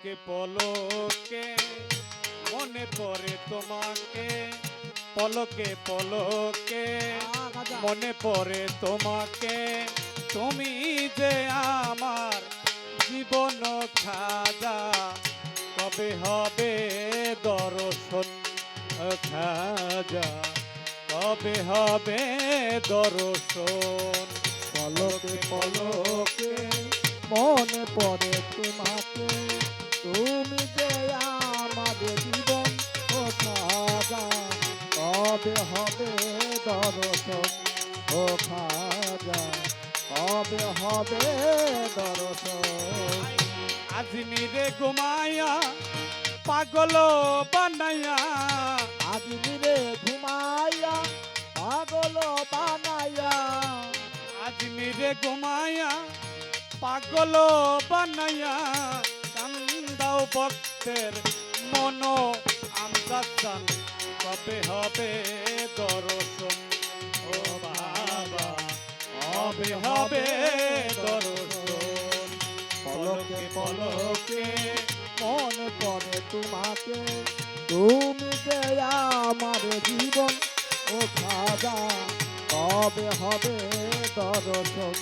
পলকে পলকে, মনে পড়ে তোমাকে। পলকে পলকে, মনে পড়ে তোমাকে। তুমি যে আমার জীবন খাজা, কবে হবে দর্শন খাজা? কবে হবে দর্শন? পলকে পলকে, মনে পড়ে তোমাকে। কবে হবে দর্শন ও খাজা কবে হবে দর্শন আজমিরে ঘুমায়া পাগল বানায়া আজ মিরে ঘুমাইয়া পাগল বানাইয়া। আজমিরে ঘুমায়া পাগল বানায়া কান্দাও ভক্তের মন আমদাসান কবে হবে দর্শন? ও বাবা, কবে হবে দর্শন? পলকে পলকে মনে পড়ে তোমাকে। তুমি যে আমার জীবন, ও খাজা, কবে হবে দর্শন?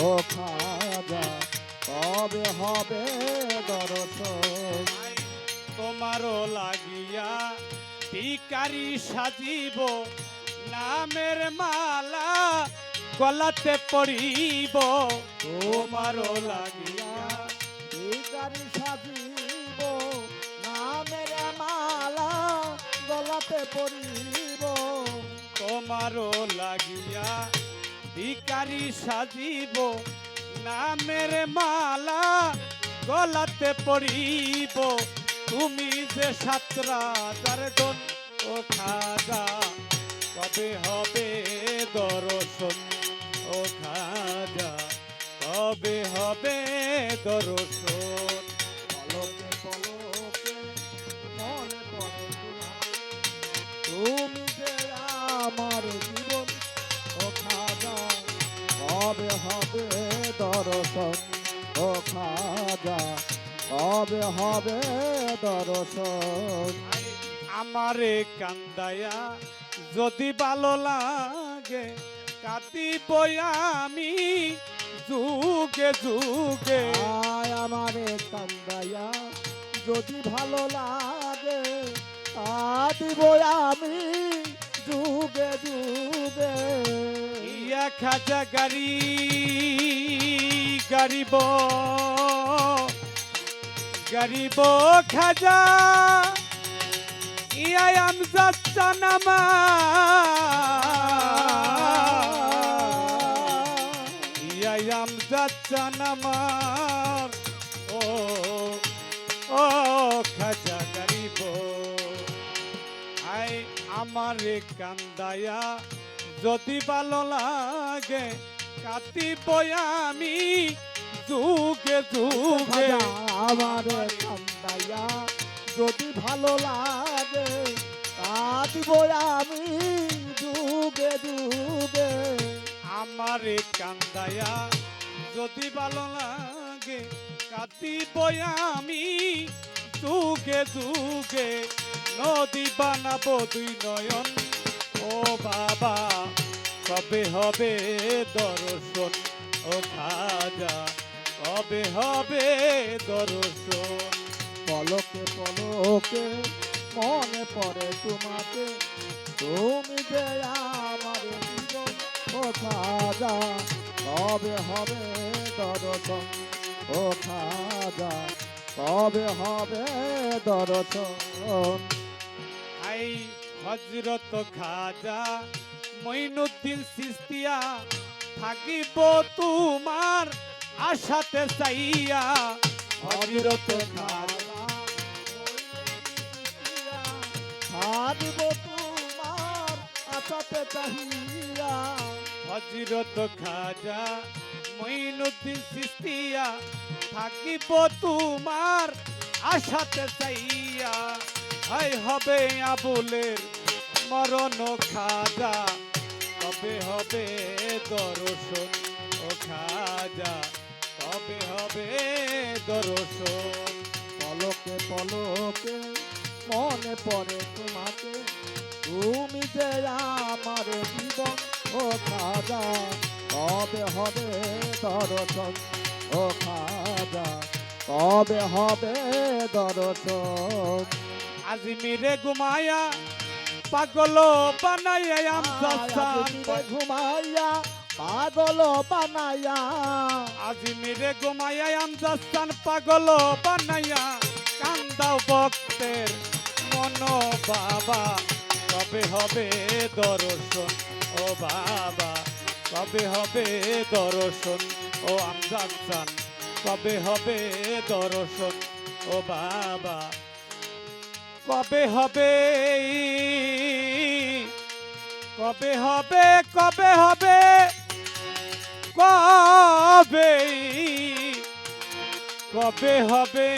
ও খাজা, কবে হবে দর্শন? তোমারও লাগিয়া ভিকারি সাজিব, নামের মালা গলাতে পড়িব তোমারও লাগিয়া ভিখারি সাজিব, নামের মালা গলাতে পরিব। তোমারও লাগিয়া ভিকারি সাজিব, নামের মালা গলাতে পড়িব তুমি যে সাতরা দর্দন ও খাজা, কবে হবে দর্শন? ও খাজা, কবে হবে দর্শন? পলকে পলকে তুমি যে আমার জীবন, ও খাজা, কবে হবে দর্শন? ও খাজা কবে হবে দর্শন। আমারে কান্দায়া যদি ভালো লাগে কাঁদিব আমি যুগে যুগে। আয় আমারে কান্দাইয়া যদি ভালো লাগে দিব আমি যুগে যুগে। ইয়া খাজা গাড়ি গাড়িব। গাড়িব খাজা ইয়া আমজাদ চানামা। ইয়াম যাচ্ছান আমার ও ও খাজা গরিব। আই আমারে কান্দায়া, যদি ভালো লাগে কাটিব আমি যুগে যুগে। আমারে কান্দাইয়া যদি ভালো লাগে দিব আমি যুগে যুগে আমারে কান্দায়া যদি ভালো লাগে কাটিব আমি যুগে যুগে নদী বানাবো দুই নয়ন, ও বাবা, কবে হবে দর্শন, ও খাজা? কবে হবে দর্শন। পলকে পলকে মনে পড়ে তোমাকে। তুমি যে আমার খাজা কবে হবে দর্শন ও খাজা কবে হবে দর্শন। আই হজরত খাজা মইনুদ্দিন সিস্তিয়া, থাকিব তোমার আশাতে চাইয়া হজরত খাদিব তোমার আশাতে চাহিয়া হজরত খাজা মইনুদ্দিন সিস্তিয়া, থাকিব তোমার আশাতে চাইয়া। হাই হবে আবুলের মরণ খাজা কবে হবে দর্শন ও খাজা। কবে হবে দর্শন। পলকে মনে পড়ে তোমাকে। তুমি যে আমার জীবন ও খাজা কবে হবে দর্শন ও খাজা কবে হবে দর্শন। আজিমিরে ঘুমায়া পাগল বানাইয়া ঘুমাইয়া পাগল বানাইয়া আজিমিরে ঘুমাইয়া আমজাসান পাগল বানাইয়া। কান্দাও ভক্তের মন বাবা। কবে হবে দর্শন? ও বাবা, কবে হবে দর্শন? ও আমজাসান কবে হবে দর্শন? ও বাবা, কবে হবে কবে হবে কবে হবে? কবে কবে হবে?